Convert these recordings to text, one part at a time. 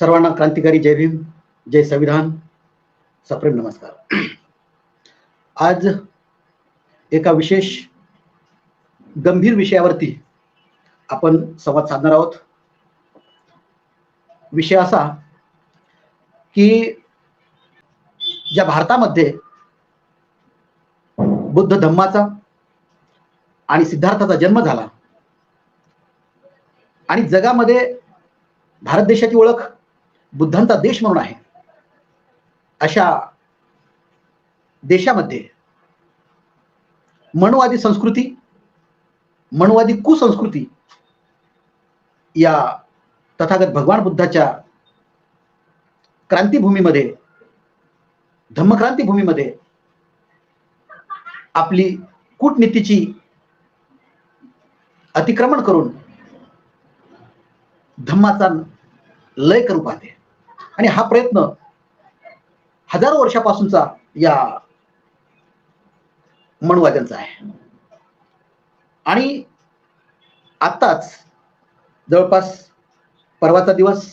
सर्वांना क्रांतिकारी जय भीम जय संविधान. सप्रेम नमस्कार. आज एका विशेष गंभीर विषयावरती आपण संवाद साधणार आहोत. विषय असा की ज्या भारतामध्ये बुद्ध धम्माचा आणि सिद्धार्थाचा जन्म झाला आणि जगामध्ये भारत देशाची ओळख बुद्धांचा देश म्हणून आहे. अशा देशामध्ये मनुवादी संस्कृती मनुवादी कुसंस्कृती या तथागत भगवान बुद्धाच्या क्रांतीभूमीमध्ये धम्मक्रांती भूमीमध्ये आपली कूटनीतीची अतिक्रमण करून धम्माचा लय करू पाहते आणि हा प्रयत्न हजारो वर्षापासूनचा या मनुवाद्यांचा आहे. आणि आत्ताच जवळपास परवाचा दिवस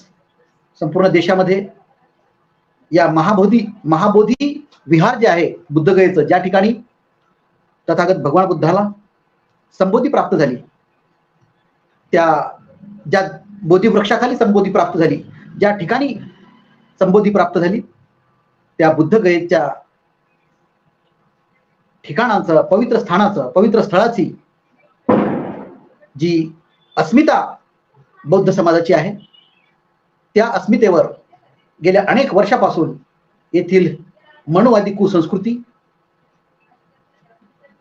संपूर्ण देशामध्ये या महाबोधी महाबोधी विहार जे आहे बुद्धगयेचं ज्या ठिकाणी तथागत भगवान बुद्धाला संबोधी प्राप्त झाली. त्या ज्या बोधी वृक्षाखाली संबोधी प्राप्त झाली ज्या ठिकाणी संबोधी प्राप्त झाली. त्या बुद्ध गयेच्या ठिकाणाचं पवित्र स्थानाचं पवित्र स्थळाची जी अस्मिता बौद्ध समाजाची आहे त्या अस्मितेवर गेल्या अनेक वर्षापासून येथील मनुवादी कुसंस्कृती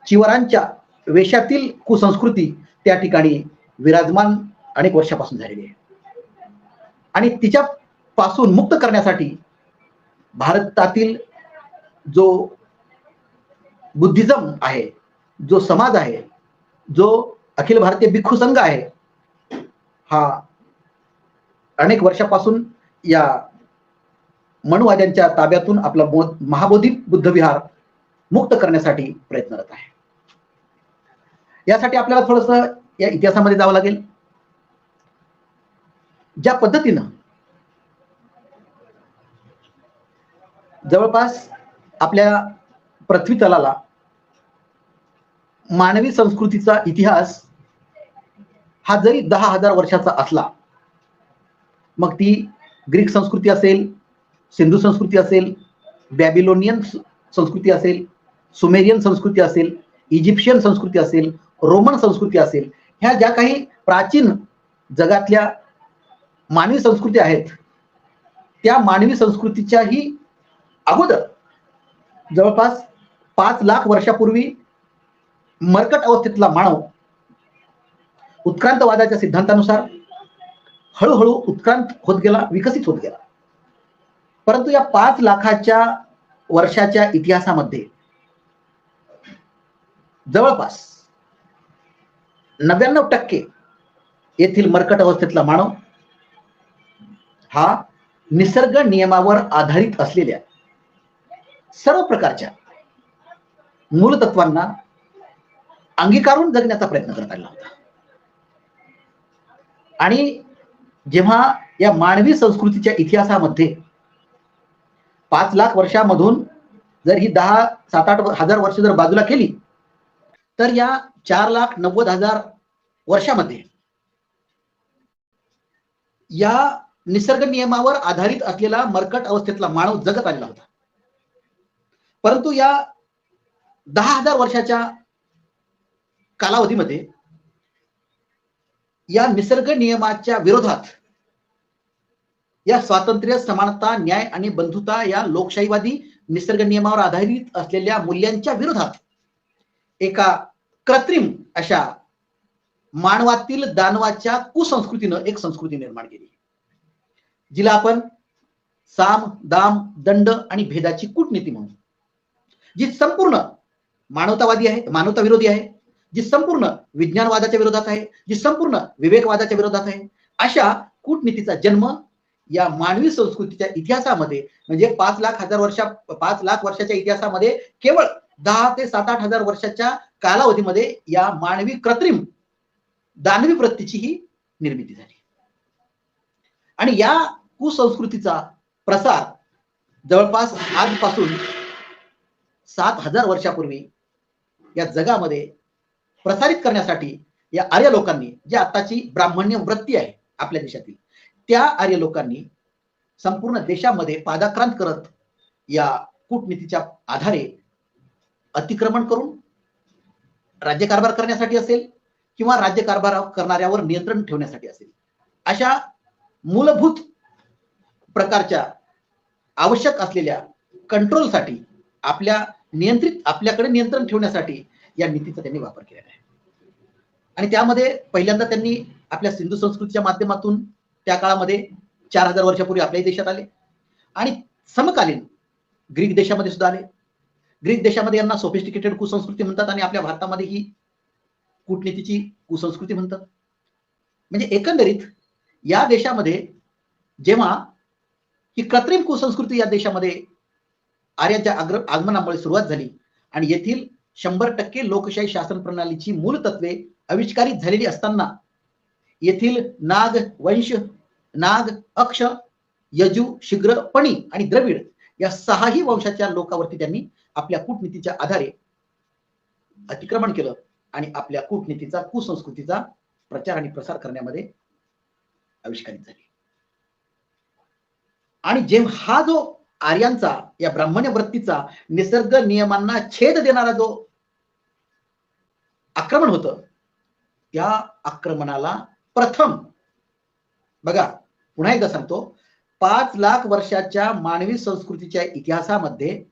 चिवरांच्या वेशातील कुसंस्कृती त्या ठिकाणी विराजमान अनेक वर्षापासून झालेली आहे. आणि तिच्या पासून मुक्त करण्यासाठी भारतातील जो बुद्धिझम आहे जो समाज आहे जो अखिल भारतीय भिक्खू संघ आहे हा अनेक वर्षापासून या मनुवाद्यांच्या ताब्यातून आपला महाबोधी बुद्ध विहार मुक्त करण्यासाठी प्रयत्नरत आहे. यासाठी आपल्याला थोडस या इतिहासामध्ये जावं लागेल. ज्या पद्धतीनं जवळपास आपल्या पृथ्वी तलाला मानवी संस्कृतीचा इतिहास हा जरी दहा हजार वर्षाचा असला मग ती ग्रीक संस्कृती असेल सिंधू संस्कृती असेल बॅबिलोनियन संस्कृती असेल सुमेरियन संस्कृती असेल इजिप्शियन संस्कृती असेल रोमन संस्कृती असेल ह्या ज्या काही प्राचीन जगातल्या मानवी संस्कृती आहेत त्या मानवी संस्कृतीच्याही अगोदर. जवळपास पाच लाख वर्षापूर्वी मरकट अवस्थेतला मानव उत्क्रांतवादाच्या सिद्धांतानुसार हळूहळू उत्क्रांत होत गेला विकसित होत गेला. परंतु या पाच लाखाच्या वर्षाच्या इतिहासामध्ये जवळपास नव्याण्णव टक्के येथील मरकट अवस्थेतला मानव हा निसर्ग नियमावर आधारित असलेल्या सर्व प्रकारच्या मूलतत्वांना अंगीकारून जगण्याचा प्रयत्न करत आला होता. आणि जेव्हा या मानवी संस्कृतीच्या इतिहासामध्ये पाच लाख वर्षामधून जर ही दहा सात आठ हजार वर्ष जर बाजूला केली तर या चार लाख नव्वद हजार वर्षामध्ये या निसर्ग नियमावर आधारित असलेला मरकट अवस्थेतला मानव जगत आलेला होता. परंतु या दहा हजार वर्षाच्या कालावधीमध्ये या निसर्ग नियमाच्या विरोधात या स्वातंत्र्य समानता न्याय आणि बंधुता या लोकशाहीवादी निसर्ग नियमावर आधारित असलेल्या मूल्यांच्या विरोधात एका कृत्रिम अशा मानवातील दानवाच्या कुसंस्कृतीनं एक संस्कृती निर्माण केली. जिला आपण साम दाम दंड आणि भेदाची कूटनीती म्हणू जी संपूर्ण मानवतावादी आहे मानवता विरोधी आहे जी संपूर्ण विज्ञानवादाच्या विरोधात आहे जी संपूर्ण विवेकवादाच्या विरोधात आहे अशा कूटनीतीचा जन्म या मानवी संस्कृतीच्या इतिहासामध्ये म्हणजे पाच लाख हजार वर्षा पाच लाख वर्षाच्या इतिहासामध्ये केवळ दहा ते सात आठ हजार वर्षाच्या कालावधीमध्ये या मानवी कृत्रिम दानवी वृत्तीची ही निर्मिती झाली. आणि या कुसंस्कृतीचा प्रसार जवळपास आजपासून सात हजार वर्षापूर्वी या जगामध्ये प्रसारित करण्यासाठी या आर्य लोकांनी जी आताची ब्राह्मण्य वृत्ती आहे आपल्या देशातील त्या आर्य लोकांनी संपूर्ण देशामध्ये पादाक्रांत करत या कूटनीतीच्या आधारे अतिक्रमण करून राज्यकारभार करण्यासाठी असेल किंवा राज्यकारभार करणाऱ्यावर नियंत्रण ठेवण्यासाठी असेल अशा मूलभूत प्रकारच्या आवश्यक असलेल्या कंट्रोलसाठी आपल्या नियंत्रित आपल्याकडे नियंत्रण ठेवण्यासाठी या नीतीचा त्यांनी वापर केलेला आहे. आणि त्यामध्ये पहिल्यांदा त्यांनी आपल्या सिंधू संस्कृतीच्या माध्यमातून त्या काळामध्ये चार हजार वर्षापूर्वी आपल्याही देशात आले. आणि समकालीन ग्रीक देशामध्ये सुद्धा आले. ग्रीक देशामध्ये यांना सोफिस्टिकेटेड कुसंस्कृती म्हणतात आणि आपल्या भारतामध्ये ही कूटनीतीची कुसंस्कृती म्हणतात. म्हणजे एकंदरीत या देशामध्ये जेव्हा ही कृत्रिम कुसंस्कृती या देशामध्ये आर्याच्या अग्र आगमनामुळे सुरुवात झाली. आणि येथील शंभर टक्के लोकशाही शासन प्रणालीची मूल तत्वे आविष्कारित झालेली असताना येथील नाग वंश नाग अक्ष यजू शीघ्र पणी आणि द्रविड या सहाही वंशाच्या लोकांवरती त्यांनी आपल्या कूटनीतीच्या आधारे अतिक्रमण केलं आणि आपल्या कूटनीतीचा कुसंस्कृतीचा प्रचार आणि प्रसार करण्यामध्ये आविष्कारित झाली. आणि जेव्हा हा जो आर्यांचा या ब्राह्मण्य वृत्तीचा निसर्ग नियमांना छेद देणारा जो आक्रमण होतं त्या आक्रमणाला प्रथम बघा पुन्हा एकदा सांगतो पाच लाख वर्षाच्या मानवी संस्कृतीच्या इतिहासामध्ये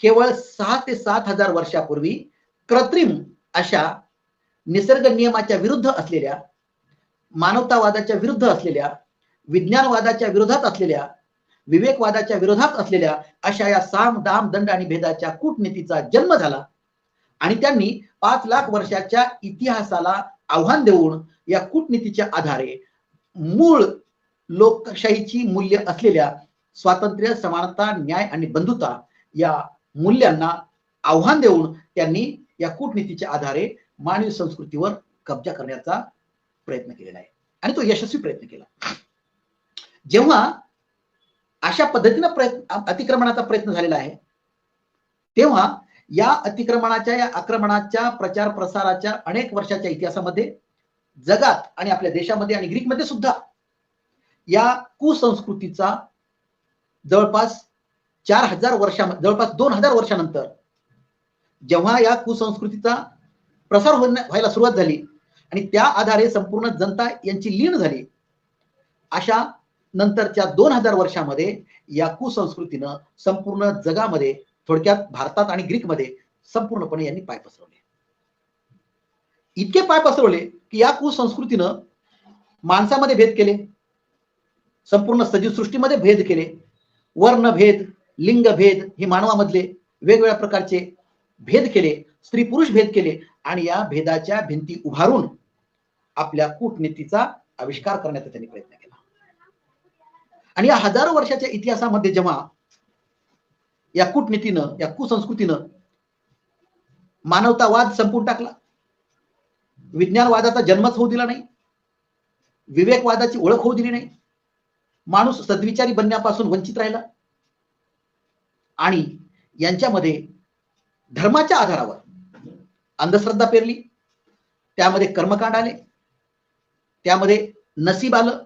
केवळ सहा ते सात हजार वर्षापूर्वी कृत्रिम अशा निसर्ग नियमाच्या विरुद्ध असलेल्या मानवतावादाच्या विरुद्ध असलेल्या विज्ञानवादाच्या विरोधात असलेल्या विवेकवादाच्या विरोधात असलेल्या अशा या साम दाम दंड आणि भेदाच्या कूटनीतीचा जन्म झाला. आणि त्यांनी पाच लाख वर्षाच्या इतिहासाला आव्हान देऊन या कूटनीतीच्या आधारे मूळ लोकशाहीची मूल्य असलेल्या स्वातंत्र्य समानता न्याय आणि बंधुता या मूल्यांना आव्हान देऊन त्यांनी या कूटनीतीच्या आधारे मानवी संस्कृतीवर कब्जा करण्याचा प्रयत्न केलेला आहे. आणि तो यशस्वी प्रयत्न केला. जेव्हा अशा पद्धतीनं प्रयत्न अतिक्रमणाचा प्रयत्न झालेला आहे. तेव्हा या अतिक्रमणाच्या या आक्रमणाच्या प्रचार प्रसाराच्या अनेक वर्षाच्या इतिहासामध्ये जगात आणि आपल्या देशामध्ये आणि ग्रीकमध्ये सुद्धा या कुसंस्कृतीचा जवळपास चार हजार वर्षा जवळपास दोन हजार वर्षानंतर जेव्हा या कुसंस्कृतीचा प्रसार व्हायला सुरुवात झाली आणि त्या आधारे संपूर्ण जनता यांची लीन झाली अशा नंतरच्या दोन हजार वर्षामध्ये या कुसंस्कृतीनं संपूर्ण जगामध्ये थोडक्यात भारतात आणि ग्रीकमध्ये संपूर्णपणे यांनी पाय पसरवले. इतके पाय पसरवले की या कुसंस्कृतीनं माणसामध्ये भेद केले. संपूर्ण सजीव सृष्टीमध्ये भेद केले. वर्णभेद लिंगभेद हे मानवामधले वेगवेगळ्या प्रकारचे भेद केले. स्त्री पुरुष भेद केले आणि या भेदाच्या भिंती उभारून आपल्या कूटनीतीचा आविष्कार करण्याचा त्यांनी प्रयत्न केला. आणि या हजारो वर्षाच्या इतिहासामध्ये जेव्हा या कूटनीतीनं या कुसंस्कृतीनं मानवतावाद संपून टाकला विज्ञानवादाचा जन्मच होऊ दिला नाही विवेकवादाची ओळख होऊ दिली नाही माणूस सद्विचारी बनण्यापासून वंचित राहिला आणि यांच्यामध्ये धर्माच्या आधारावर अंधश्रद्धा पेरली त्यामध्ये कर्मकांड आले त्यामध्ये नसीब आलं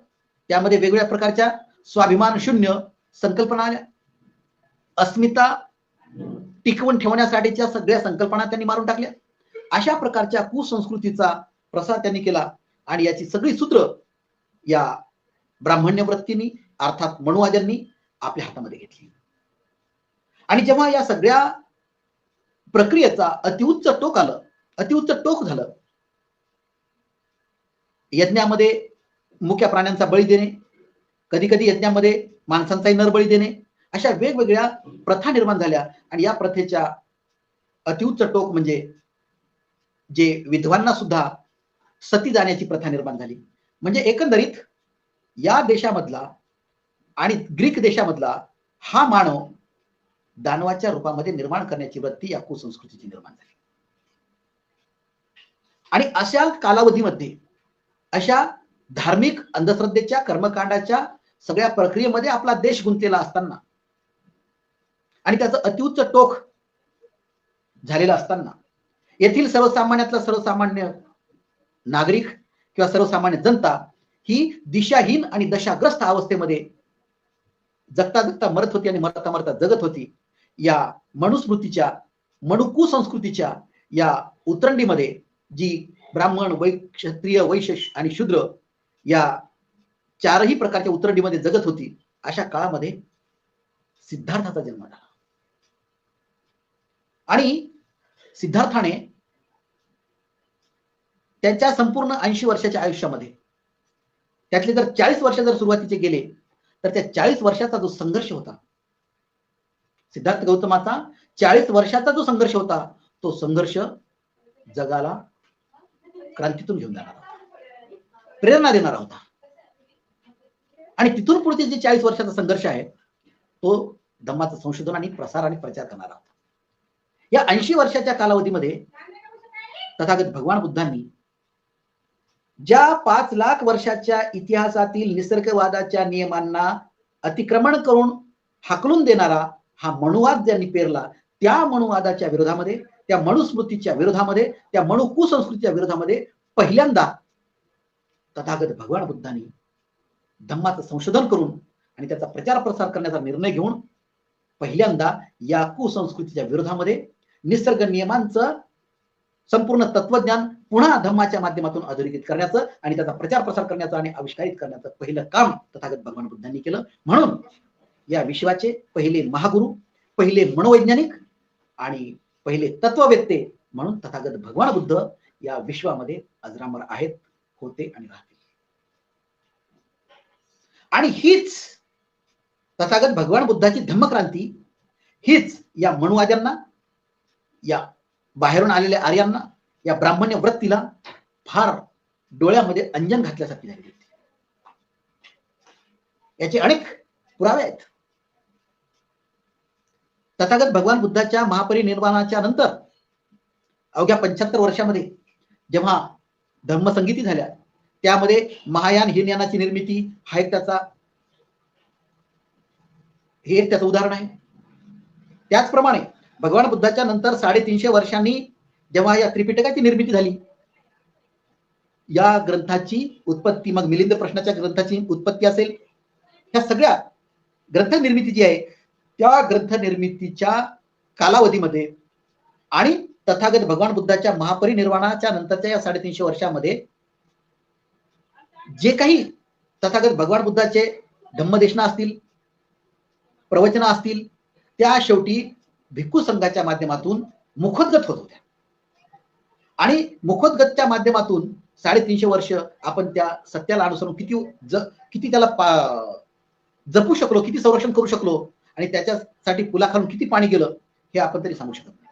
त्यामध्ये वेगवेगळ्या प्रकारच्या स्वाभिमान शून्य संकल्पना अस्मिता टिकवून ठेवण्यासाठीच्या सगळ्या संकल्पना त्यांनी मारून टाकल्या. अशा प्रकारच्या कुसंस्कृतीचा प्रसार त्यांनी केला आणि याची सगळी सूत्र या ब्राह्मण्य वृत्तींनी अर्थात मनुवाद्यांनी आपल्या हातामध्ये घेतली. आणि जेव्हा या सगळ्या प्रक्रियेचा अतिउच्च टोक आलं अतिउच्च टोक झालं यज्ञामध्ये मुख्य प्राण्यांचा बळी देणे कधी कधी यज्ञामध्ये माणसांचाही नरबळी देणे अशा वेगवेगळ्या प्रथा निर्माण झाल्या. आणि या प्रथेच्या अतिउच्च टोक म्हणजे जे विधवांना सुद्धा सती जाण्याची प्रथा निर्माण झाली. म्हणजे एकंदरीत या देशामधला आणि ग्रीक देशामधला हा मानव दानवाच्या रूपामध्ये निर्माण करण्याची वृत्ती या कुसंस्कृतीची निर्माण झाली. आणि अशा कालावधीमध्ये अशा धार्मिक अंधश्रद्धेच्या कर्मकांडाच्या सगळ्या प्रक्रियेमध्ये आपला देश गुंतलेला असताना. आणि त्याचं अतिउच्च टोक झालेलं असताना. येथील सर्वसामान्यातला सर्वसामान्य नागरिक किंवा सर्वसामान्य जनता ही दिशाहीन आणि दशाग्रस्त अवस्थेमध्ये जगता जगता मरत होती आणि मरता मरता जगत होती. या मनुस्मृतीच्या मणुकू संस्कृतीच्या या उतरंडीमध्ये जी ब्राह्मण वै क्षत्रिय वैश्य आणि शूद्र या चारही प्रकारच्या उतरडीमध्ये जगत होती. अशा काळामध्ये सिद्धार्थाचा जन्म झाला. आणि सिद्धार्थाने त्यांच्या संपूर्ण ऐंशी वर्षाच्या आयुष्यामध्ये त्यातले जर चाळीस वर्ष जर सुरुवातीचे गेले तर त्या चाळीस वर्षाचा जो संघर्ष होता सिद्धार्थ गौतमाचा चाळीस वर्षाचा जो संघर्ष होता तो संघर्ष जगाला क्रांतीतून घेऊन जाणार. होता प्रेरणा देणारा होता. आणि तिथून पुढचे जे चाळीस वर्षाचा संघर्ष आहे तो धम्माचं संशोधन आणि प्रसार आणि प्रचार करणारा. या ऐंशी वर्षाच्या कालावधीमध्ये तथागत भगवान बुद्धांनी ज्या पाच लाख वर्षाच्या इतिहासातील निसर्गवादाच्या नियमांना अतिक्रमण करून हाकलून देणारा हा मनुवाद ज्यांनी पेरला त्या मनुवादाच्या विरोधामध्ये त्या मनुस्मृतीच्या विरोधामध्ये त्या मनु कुसंस्कृतीच्या विरोधामध्ये पहिल्यांदा तथागत भगवान बुद्धांनी धम्माचं संशोधन करून आणि त्याचा प्रचार प्रसार करण्याचा निर्णय घेऊन पहिल्यांदा या कुसंस्कृतीच्या विरोधामध्ये निसर्ग नियमांचं संपूर्ण तत्वज्ञान पुन्हा धम्माच्या माध्यमातून अधोरेखित करण्याचं आणि त्याचा प्रचार प्रसार करण्याचं आणि आविष्कारित करण्याचं पहिलं काम तथागत भगवान बुद्धांनी केलं. म्हणून या विश्वाचे पहिले महागुरु पहिले मनोवैज्ञानिक आणि पहिले तत्ववेत्ते म्हणून तथागत भगवान बुद्ध या विश्वामध्ये अजरामर आहेत होते आणि राहतील आणि हीच तथागत भगवान बुद्धाची धम्मक्रांती हीच या मनुवाद्यांना या बाहेरून आलेल्या आर्यांना या ब्राह्मण्य वृत्तीला फार डोळ्यामध्ये अंजन घातल्यासारखी झाली होती. याचे अनेक पुरावे आहेत. तथागत भगवान बुद्धाच्या महापरिनिर्वाणाच्या नंतर अवघ्या पंच्याहत्तर वर्षामध्ये जेव्हा धर्मसंगीती झाल्या त्यामध्ये महायान हिनयानाची निर्मिती हा एक त्याचा हे एक त्याचं उदाहरण आहे. त्याचप्रमाणे भगवान बुद्धाच्या नंतर साडेतीनशे वर्षांनी जेव्हा या त्रिपिटकाची निर्मिती झाली या ग्रंथाची उत्पत्ती मग मिलिंद प्रश्नाच्या ग्रंथाची उत्पत्ती असेल ह्या सगळ्या ग्रंथ निर्मिती जी आहे त्या ग्रंथ निर्मितीच्या कालावधीमध्ये आणि तथागत भगवान बुद्धाच्या महापरिनिर्वाणाच्या नंतरच्या या साडेतीनशे वर्षामध्ये जे काही तथागत भगवान बुद्धाचे धम्मदेशना असतील प्रवचना असतील त्या शेवटी भिक्खू संघाच्या माध्यमातून मुखोद्गत होत होत्या. आणि मुखोद्गतच्या माध्यमातून साडेतीनशे वर्ष आपण त्या सत्याला अनुसरून किती ज किती त्याला जपू शकलो किती संरक्षण करू शकलो आणि त्याच्यासाठी पुलाखालून किती पाणी गेलं हे आपण तरी सांगू शकत नाही.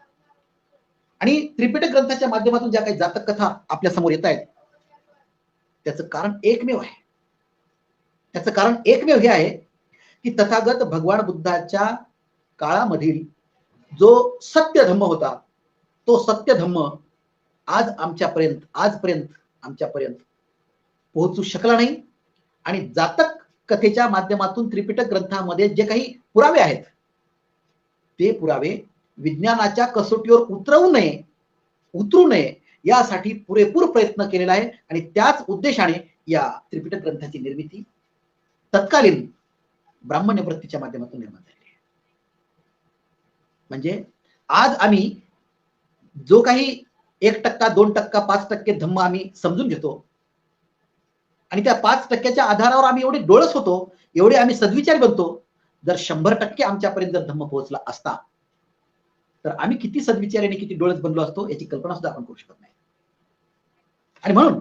आणि त्रिपिटक ग्रंथाच्या माध्यमातून ज्या काही जातक कथा आपल्यासमोर येत आहेत त्याचं कारण एकमेव आहे. त्याचं कारण एकमेव हे आहे की तथागत भगवान बुद्धाच्या काळामधील जो सत्य धम्म होता तो सत्य धम्म आज आमच्यापर्यंत आजपर्यंत आमच्यापर्यंत पोहोचू शकला नाही. आणि जातक कथेच्या माध्यमातून त्रिपिटक ग्रंथामध्ये जे काही पुरावे आहेत ते पुरावे विज्ञानाच्या कसोटीवर उतरवू नये उतरू नये. यासाठी पुरेपूर प्रयत्न केलेला आहे आणि त्याच उद्देशाने या त्रिपिटक ग्रंथाची निर्मिती तत्कालीन ब्राह्मण्य वृत्तीच्या माध्यमातून निर्माण झाली आहे. म्हणजे आज आम्ही जो काही एक टक्का दोन टक्का पाच टक्के धम्म आम्ही समजून घेतो आणि त्या पाच टक्क्याच्या आधारावर आम्ही एवढे डोळस होतो एवढे आम्ही सद्विचारी बनतो जर शंभर टक्के आमच्यापर्यंत जर धम्म पोहोचला असता तर आम्ही किती सद्विचाराने किती डोळ्यात बनलो असतो याची कल्पना सुद्धा आपण करू शकत नाही. आणि म्हणून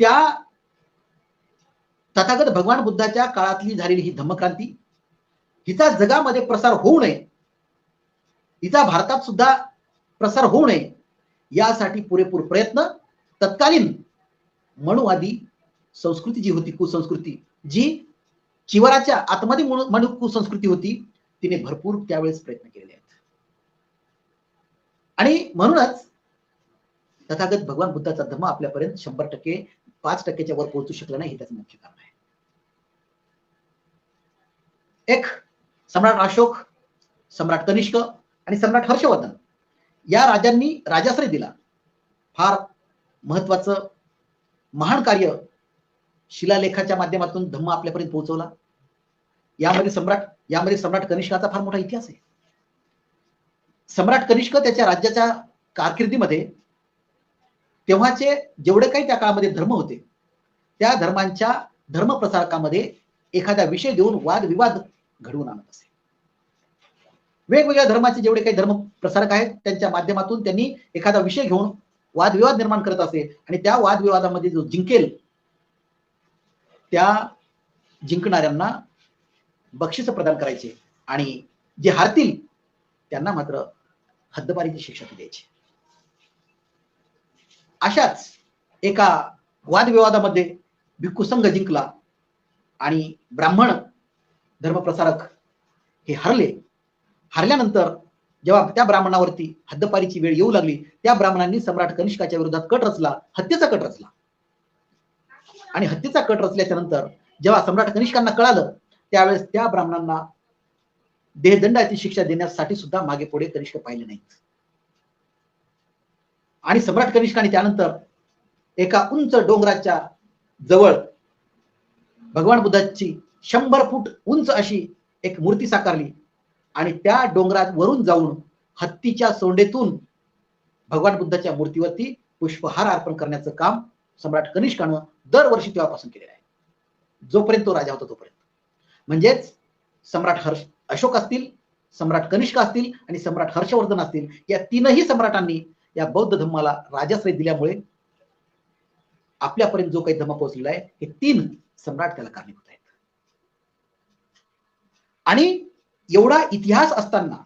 त्या तथागत भगवान बुद्धाच्या काळातली झालेली ही धम्मक्रांती हिचा जगामध्ये प्रसार होऊ नये हिचा भारतात सुद्धा प्रसार होऊ नये यासाठी पुरेपूर प्रयत्न तत्कालीन मनुवादी संस्कृती जी होती कुसंस्कृती जी चिवराच्या आतमध्ये म्हणून कुसंस्कृती होती तिने भरपूर त्यावेळेस प्रयत्न केलेले आहेत. आणि म्हणूनच तथागत भगवान बुद्धाचा धर्म आपल्यापर्यंत शंभर टक्के पाच टक्क्याच्या वर पोहोचू शकला नाही हे त्याचं मुख्य कारण आहे. एक सम्राट अशोक सम्राट कनिष्क आणि सम्राट हर्षवर्धन या राजांनी राजाश्रय दिला. फार महत्वाचं महान कार्य शिलालेखाच्या माध्यमातून धम्म आपल्यापर्यंत पोहोचवला. यामध्ये सम्राट यामध्ये सम्राट कनिष्काचा फार मोठा इतिहास आहे. सम्राट कनिष्क त्याच्या राज्याच्या कारकिर्दीमध्ये तेव्हाचे जेवढे काही त्या काळामध्ये धर्म होते त्या धर्मांच्या धर्मप्रसारकामध्ये एखादा विषय देऊन वादविवाद घडवून आणत असे. वेगवेगळ्या धर्माचे जेवढे काही धर्म प्रसारक आहेत त्यांच्या माध्यमातून त्यांनी एखादा विषय घेऊन वादविवाद निर्माण करत असे आणि त्या वादविवादामध्ये जो जिंकेल त्या जिंकणाऱ्यांना बक्षीस प्रदान करायचे आणि जे हारतील त्यांना मात्र हद्दपारीची शिक्षा द्यायची. अशाच एका वादविवादामध्ये भिक्खू संघ जिंकला आणि ब्राह्मण धर्मप्रसारक हे हरले. हरल्यानंतर जेव्हा त्या ब्राह्मणावरती हद्दपारीची वेळ येऊ लागली त्या ब्राह्मणांनी सम्राट कनिष्काच्या विरोधात कट रचला हत्येचा कट रचला. आणि हत्येचा कट रचल्याच्या नंतर जेव्हा सम्राट कनिष्कांना कळालं त्यावेळेस त्या ब्राह्मणांना देहदंडाची शिक्षा देण्यासाठी सुद्धा मागे पुढे कनिष्क पाहिले नाहीत. आणि सम्राट कनिष्काने त्यानंतर एका उंच डोंगराच्या जवळ भगवान बुद्धाची शंभर फूट उंच अशी एक मूर्ती साकारली आणि त्या डोंगरात वरून जाऊन हत्तीच्या सोंडेतून भगवान बुद्धाच्या मूर्तीवरती पुष्पहार अर्पण करण्याचं काम सम्राट कनिष्कानं दरवर्षी तेव्हापासून केलेलं आहे. जोपर्यंत तो राजा होता तोपर्यंत. म्हणजेच सम्राट हर्ष अशोक असतील सम्राट कनिष्क असतील आणि सम्राट हर्षवर्धन असतील या तीनही सम्राटांनी या बौद्ध धर्माला राजाश्रय दिल्यामुळे आपल्यापर्यंत जो काही धर्म पोहोचलेला आहे हे तीन सम्राट त्याला कारणीभूत आहेत. आणि एवढा इतिहास असताना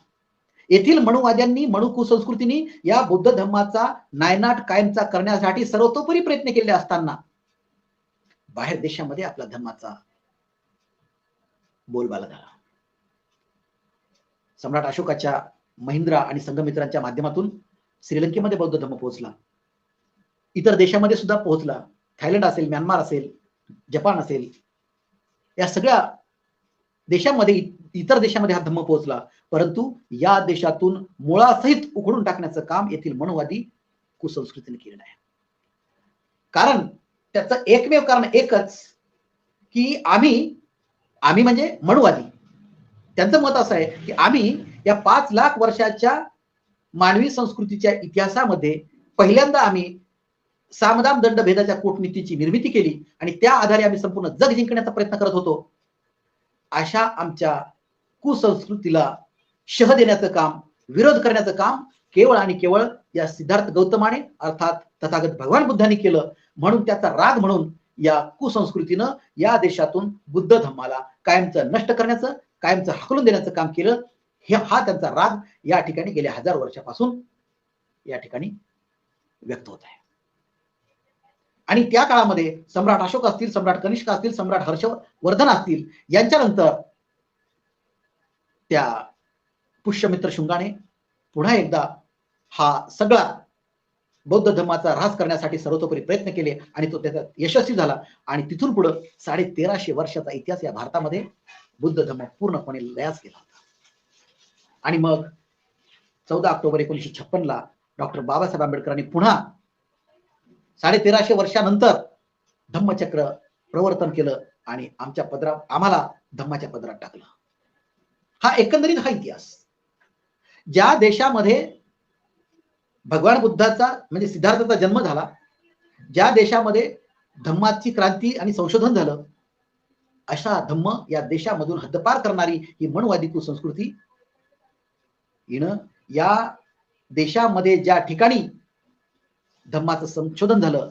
येथील मनुवाद्यांनी मणु कुसंस्कृतींनी या बौद्ध धर्माचा नायनाट कायमचा करण्यासाठी सर्वतोपरी प्रयत्न केले असताना बाहेर देशामध्ये आपल्या धर्माचा बोलबाला झाला सम्राट अशोकाच्या महिंद्रा आणि संघमित्रांच्या माध्यमातून श्रीलंकेमध्ये बौद्ध धर्म पोहोचला. इतर देशामध्ये सुद्धा पोहोचला. थायलंड असेल म्यानमार असेल जपान असेल. या सगळ्या देशामध्ये इतर देशामध्ये हा धम्म पोहोचला. परंतु या देशातून मुळासहित उखडून टाकण्याचं काम येथील मनोवादी कुसंस्कृतीने केलेलं आहे. कारण त्याचं एकमेव कारण एकच की आम्ही आम्ही म्हणजे मनुवादी. त्यांचं मत असं आहे की आम्ही या पाच लाख वर्षाच्या मानवी संस्कृतीच्या इतिहासामध्ये पहिल्यांदा आम्ही सामदाम दंड भेदाच्या कूटनीतीची निर्मिती केली आणि त्या आधारे आम्ही संपूर्ण जग जिंकण्याचा प्रयत्न करत होतो. अशा आमच्या कुसंस्कृतीला शह देण्याचं काम विरोध करण्याचं काम केवळ आणि केवळ या सिद्धार्थ गौतमाने अर्थात तथागत भगवान बुद्धांनी केलं. म्हणून त्याचा राग म्हणून या कुसंस्कृतीनं या देशातून बुद्ध धम्माला कायमचं नष्ट करण्याचं कायमचं हकलून देण्याचं काम केलं. हे हा त्यांचा राग या ठिकाणी गेल्या हजार वर्षापासून या ठिकाणी व्यक्त होत आहे. आणि त्या काळामध्ये सम्राट अशोक असतील सम्राट कनिष्क असतील सम्राट हर्षवर्धन असतील यांच्यानंतर त्या पुष्यमित्र शुंगाने पुन्हा एकदा हा सगळा बौद्ध धर्माचा ऱ्हास करण्यासाठी सर्वतोपरी प्रयत्न केले आणि तो त्याचा यशस्वी झाला. आणि तिथून पुढे साडे तेराशे वर्षाचा इतिहास या भारतामध्ये बुद्ध धर्म पूर्णपणे लयास गेला होता. आणि मग चौदा ऑक्टोबर एकोणीशे छप्पन ला डॉक्टर बाबासाहेब आंबेडकरांनी पुन्हा साडे तेराशे वर्षानंतर धम्मचक्र प्रवर्तन केलं आणि आमच्या पदरा आम्हाला धम्माच्या पदरात टाकलं. हा एकंदरीत हा इतिहास. ज्या देशामध्ये भगवान बुद्धाचा म्हणजे सिद्धार्थाचा जन्म झाला. ज्या देशामध्ये धम्माची क्रांती आणि संशोधन झालं अशा धम्म या देशामधून हद्दपार करणारी ही मनवादी कुसंस्कृती येणं या देशामध्ये ज्या ठिकाणी धम्माचं संशोधन झालं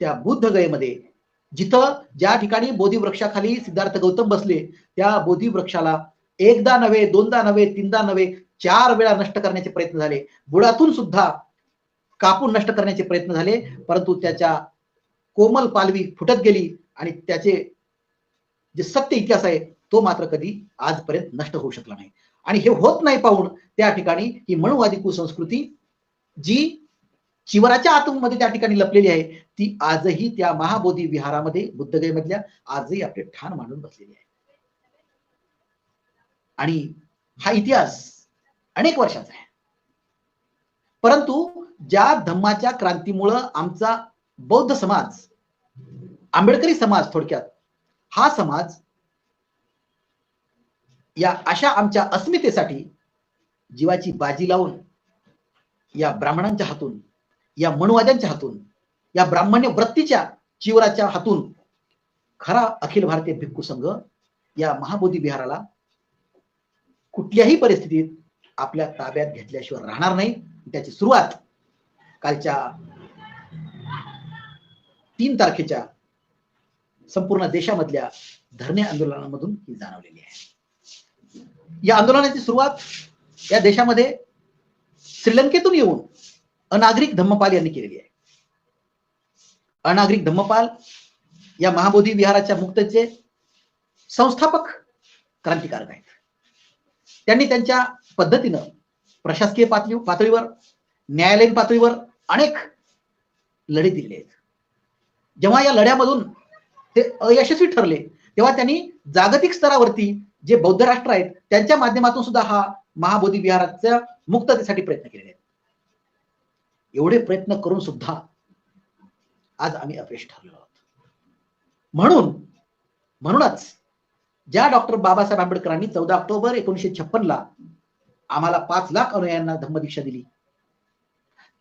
त्या बुद्धगयेमध्ये जिथं ज्या ठिकाणी बोधी वृक्षाखाली सिद्धार्थ गौतम बसले त्या बोधी वृक्षाला एकदा नव्हे दोनदा नव्हे तीनदा नव्हे चार वेळा नष्ट करण्याचे प्रयत्न झाले. बुडातून सुद्धा कापून नष्ट करण्याचे प्रयत्न झाले. परंतु त्याच्या कोमल पालवी फुटत गेली आणि त्याचे जे सत्य इतिहास आहे तो मात्र कधी आजपर्यंत नष्ट होऊ शकला नाही. आणि हे होत नाही पाहून त्या ठिकाणी ही मनुवादी कुसंस्कृती जी चिवराच्या आतमध्ये त्या ठिकाणी लपलेली आहे ती आजही त्या महाबोधी विहारामध्ये बुद्धगयमधल्या आजही आपले ठाण मांडून बसलेली आहे. आणि हा इतिहास अनेक वर्षाचा आहे. परंतु ज्या धम्माच्या क्रांतीमुळं आमचा बौद्ध समाज आंबेडकरी समाज थोडक्यात हा समाज या अशा आमच्या अस्मितेसाठी जीवाची बाजी लावून या ब्राह्मणांच्या हातून या मनुवाद्यांच्या हातून या ब्राह्मण्य वृत्तीच्या चिवराच्या हातून खरा अखिल भारतीय भिक्खू संघ या महाबोधी विहाराला कुठल्याही परिस्थितीत आपल्या ताब्यात घेतल्याशिवाय राहणार नाही. त्याची सुरुवात कालच्या तीन तारखेच्या संपूर्ण देशामधल्या धरणे आंदोलनामधून ही जाणवलेली आहे. या आंदोलनाची सुरुवात या देशामध्ये श्रीलंकेतून येऊन अनागरिक धम्मपाल यांनी केलेली आहे. अनागरिक धम्मपाल या महाबोधी विहाराच्या मुक्तचे संस्थापक क्रांतिकारक आहेत. त्यांनी त्यांच्या पद्धतीनं प्रशासकीय पातळी पातळीवर न्यायालयीन पातळीवर अनेक लढे दिलेले आहेत. जेव्हा या लढ्यामधून ते अयशस्वी ठरले तेव्हा त्यांनी जागतिक स्तरावरती जे बौद्ध राष्ट्र आहेत त्यांच्या माध्यमातून सुद्धा हा महाबोधी विहाराच्या मुक्ततेसाठी प्रयत्न केलेले आहेत. एवढे प्रयत्न करून सुद्धा आज आम्ही अपयश ठरलो आहोत. म्हणून म्हणूनच ज्या डॉक्टर बाबासाहेब आंबेडकरांनी चौदा ऑक्टोबर एकोणीशे छप्पन ला आम्हाला पाच लाख अनुयायांना धम्मदीक्षा दिली.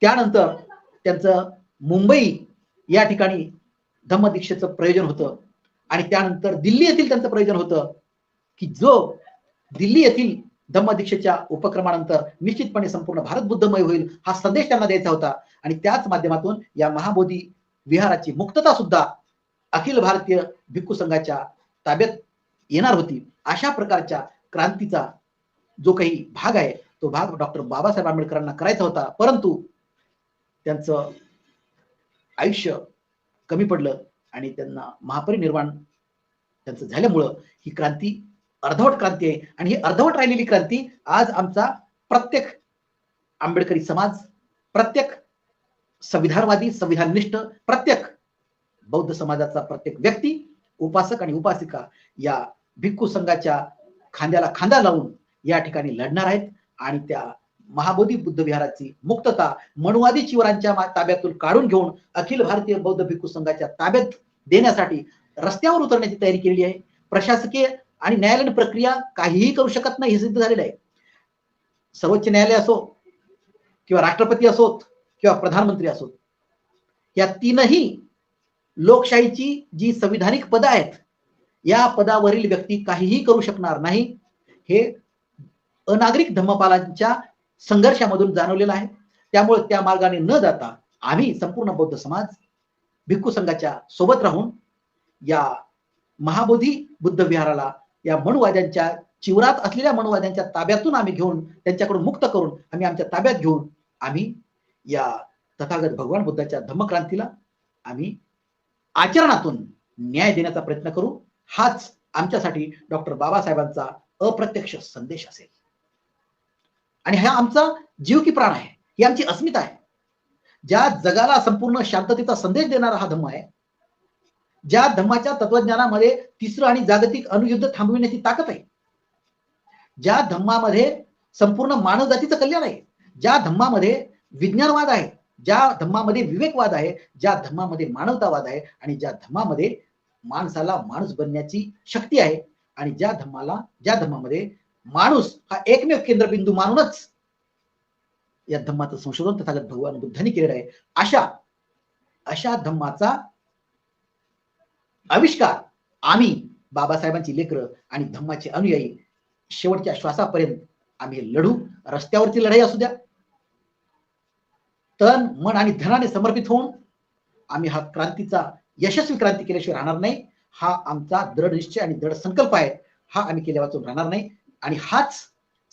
त्यानंतर त्यांचं मुंबई या ठिकाणी धम्मदीक्षेचं प्रयोजन होतं. आणि त्यानंतर दिल्ली येथील त्यांचं प्रयोजन होतं की जो दिल्ली येथील धम्मदीक्षेच्या उपक्रमानंतर निश्चितपणे संपूर्ण भारत बुद्धमय होईल हा संदेश त्यांना द्यायचा होता. आणि त्याच माध्यमातून या महाबोधी विहाराची मुक्तता सुद्धा अखिल भारतीय भिक्खू संघाच्या ताब्यात येणार होती. अशा प्रकारच्या क्रांतीचा जो काही भाग आहे तो भाग डॉक्टर बाबासाहेब आंबेडकरांना करायचा होता परंतु त्यांचं आयुष्य कमी पडलं आणि त्यांना महापरिनिर्वाण त्यांचं झाल्यामुळं ही क्रांती अर्धवट क्रांती आहे. आणि ही अर्धवट राहिलेली क्रांती आज आमचा प्रत्येक आंबेडकरी समाज प्रत्येक संविधानवादी संविधाननिष्ठ प्रत्येक बौद्ध समाजाचा प्रत्येक व्यक्ती उपासक आणि उपासिका या भिक्खू संघाच्या खांद्याला खांदा लावून या ठिकाणी लढणार आहेत. आणि त्या महाबोधी बुद्ध विहाराची मुक्तता मनुवादी चिवरांच्या ताब्यातून काढून घेऊन अखिल भारतीय बौद्ध भिक्खू संघाच्या ताब्यात देण्यासाठी रस्त्यावर उतरण्याची तयारी केली आहे. प्रशासकीय आणि न्यायालयीन प्रक्रिया काहीही करू शकत नाही हे सिद्ध झालेलं आहे. सर्वोच्च न्यायालय असो किंवा राष्ट्रपती असोत किंवा प्रधानमंत्री असोत या तीनही लोकशाहीची जी संविधानिक पद आहेत या पदावरील व्यक्ती काहीही करू शकणार नाही. हे अनागरिक धम्मपालांच्या संघर्षामधून जाणवलेलं आहे. त्यामुळे त्या मार्गाने न जाता आम्ही संपूर्ण बौद्ध समाज भिक्खू संघाच्या सोबत राहून या महाबोधी बुद्ध विहाराला या मनुवाद्यांच्या चिवरात असलेल्या मनुवाद्यांच्या ताब्यातून आम्ही घेऊन त्यांच्याकडून मुक्त करून आम्ही आमच्या ताब्यात घेऊन आम्ही या तथागत भगवान बुद्धाच्या धम्मक्रांतीला आम्ही आचरणातून न्याय देण्याचा प्रयत्न करू. हाच आमच्यासाठी डॉक्टर बाबासाहेबांचा अप्रत्यक्ष संदेश असेल. आणि हा आमचा जीव की प्राण आहे ही आमची अस्मिता आहे. ज्या जगाला संपूर्ण शांततेचा संदेश देणारा हा धम्म आहे ज्या धम्माच्या तत्वज्ञानामध्ये तिसरं आणि जागतिक अणुयुद्ध थांबविण्याची ताकद आहे ज्या धम्मामध्ये संपूर्ण मानवजातीचं कल्याण आहे ज्या धम्मामध्ये विज्ञानवाद आहे ज्या धम्मामध्ये विवेकवाद आहे ज्या धम्मामध्ये मानवतावाद आहे आणि ज्या धम्मामध्ये माणसाला माणूस बनण्याची शक्ती आहे आणि ज्या धम्माला ज्या धम्मामध्ये माणूस हा एकमेव केंद्रबिंदू मानूनच या धम्माचं संशोधन तथागत भगवान बुद्धांनी केलेलं आहे. अशा अशा धम्माचा आविष्कार आम्ही बाबासाहेबांची लेकरं आणि धम्माचे अनुयायी शेवटच्या श्वासापर्यंत आम्ही लढू. रस्त्यावरची लढाई असू द्या. तन मन आणि धनाने समर्पित होऊन आम्ही हा क्रांतीचा यशस्वी क्रांती केल्याशिवाय राहणार नाही. हा आमचा दृढ निश्चय आणि दृढ संकल्प आहे. हा आम्ही केल्या वाचून राहणार नाही. आणि हाच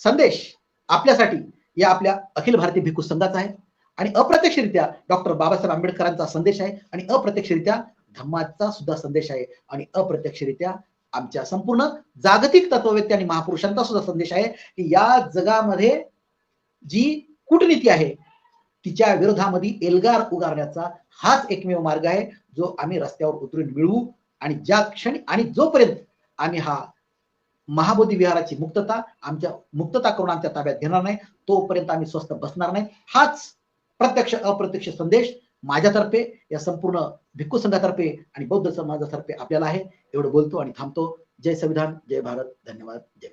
संदेश आपल्यासाठी या आपल्या अखिल भारतीय भिक्खू संघाचा आहे. आणि अप्रत्यक्षरित्या डॉक्टर बाबासाहेब आंबेडकरांचा संदेश आहे आणि अप्रत्यक्षरित्या धम्माचा सुद्धा संदेश आहे. आणि अप्रत्यक्षरित्या आमच्या संपूर्ण जागतिक तत्ववेत्ते आणि महापुरुषांचा सुद्धा संदेश आहे की या जगामध्ये जी कूटनीती आहे तिच्या विरोधामध्ये एल्गार उगारण्याचा हाच एकमेव मार्ग आहे जो आम्ही रस्त्यावर उतरून मिळवू आणि ज्या क्षणी आणि जोपर्यंत आम्ही हा महाबोधी विहाराची मुक्तता आमच्या मुक्तता करून आमच्या ताब्यात घेणार नाही. तोपर्यंत आम्ही स्वस्त बसणार नाही. हाच प्रत्यक्ष अप्रत्यक्ष संदेश माझ्यातर्फे या संपूर्ण भिक्खू संघातर्फे आणि बौद्ध समाजातर्फे आपल्याला आहे. एवढं बोलतो आणि थांबतो. जय संविधान जय भारत. धन्यवाद. जय